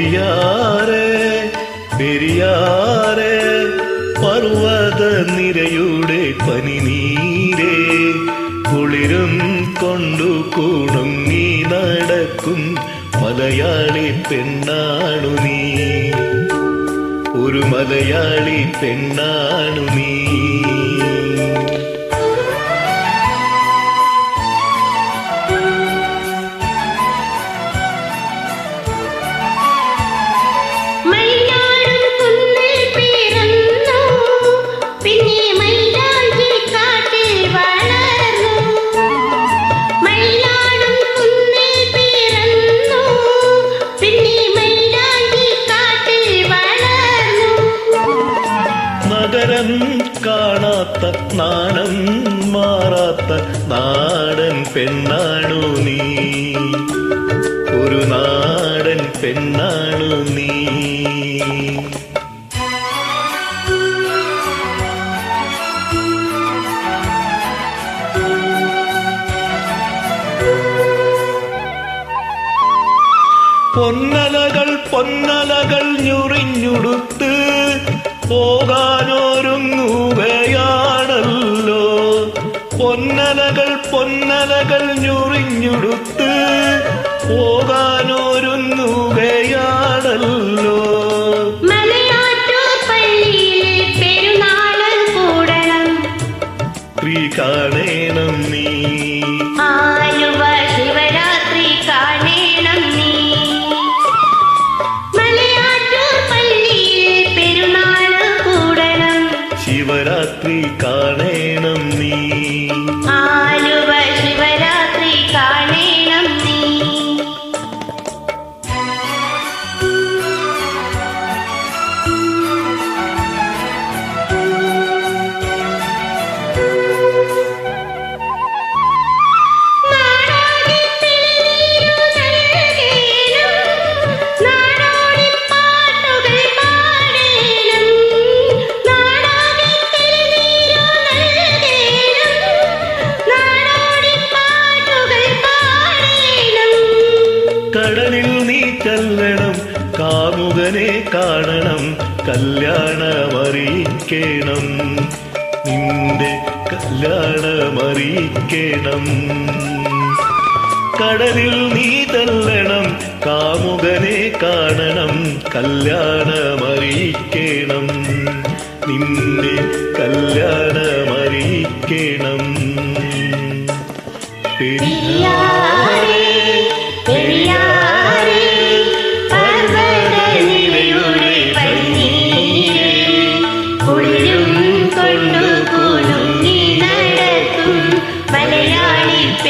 പെരിയാറെ പെരിയാറെ പർവത നിരയുടെ പനിനീരേ കുളിരും കൊണ്ടു കുണുങ്ങി നടക്കും മലയാളി പെണ്ണാണു നീ. ഒരു മലയാളി പെണ്ണാണു നീ. കാണാത്ത നാണം മാറാത്ത നാടൻ പെണ്ണാണു നീ. ഒരു നാടൻ പെണ്ണാണു നീ. പൊന്നലകൾ പൊന്നലകൾ ഞുറിഞ്ഞുടുത്ത് പോകാനൊരുങ്ങുകയാണല്ലോ പൊന്നലകൾ പൊന്നലകൾ ഞുറിഞ്ഞുടുത്ത് പോകാനൊരുങ്ങുകയാണല്ലോ. മലയാറ്റൂർ പള്ളിയിൽ പെരുന്നാൾ കൂടണം. ശ്രീ കാണേണം നീ. ആലുവ ശിവരാത്രി കാണേണം നീ. മലയാറ്റൂർ പള്ളിയിൽ പെരുന്നാൾ കൂടണം. ശിവരാത്രി കാണേണം നീ. കാണണം കല്യാണമറിയിക്കണം. നിന്റെ കല്യാണമറിയിക്കണം. കടലിൽ നീ തല്ലണം കാമുകനെ കാണണം കല്യാണമറിയിക്കണം. നിന്റെ കല്യാണമറിയിക്കണം. പെരിയാർ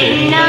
பின்னா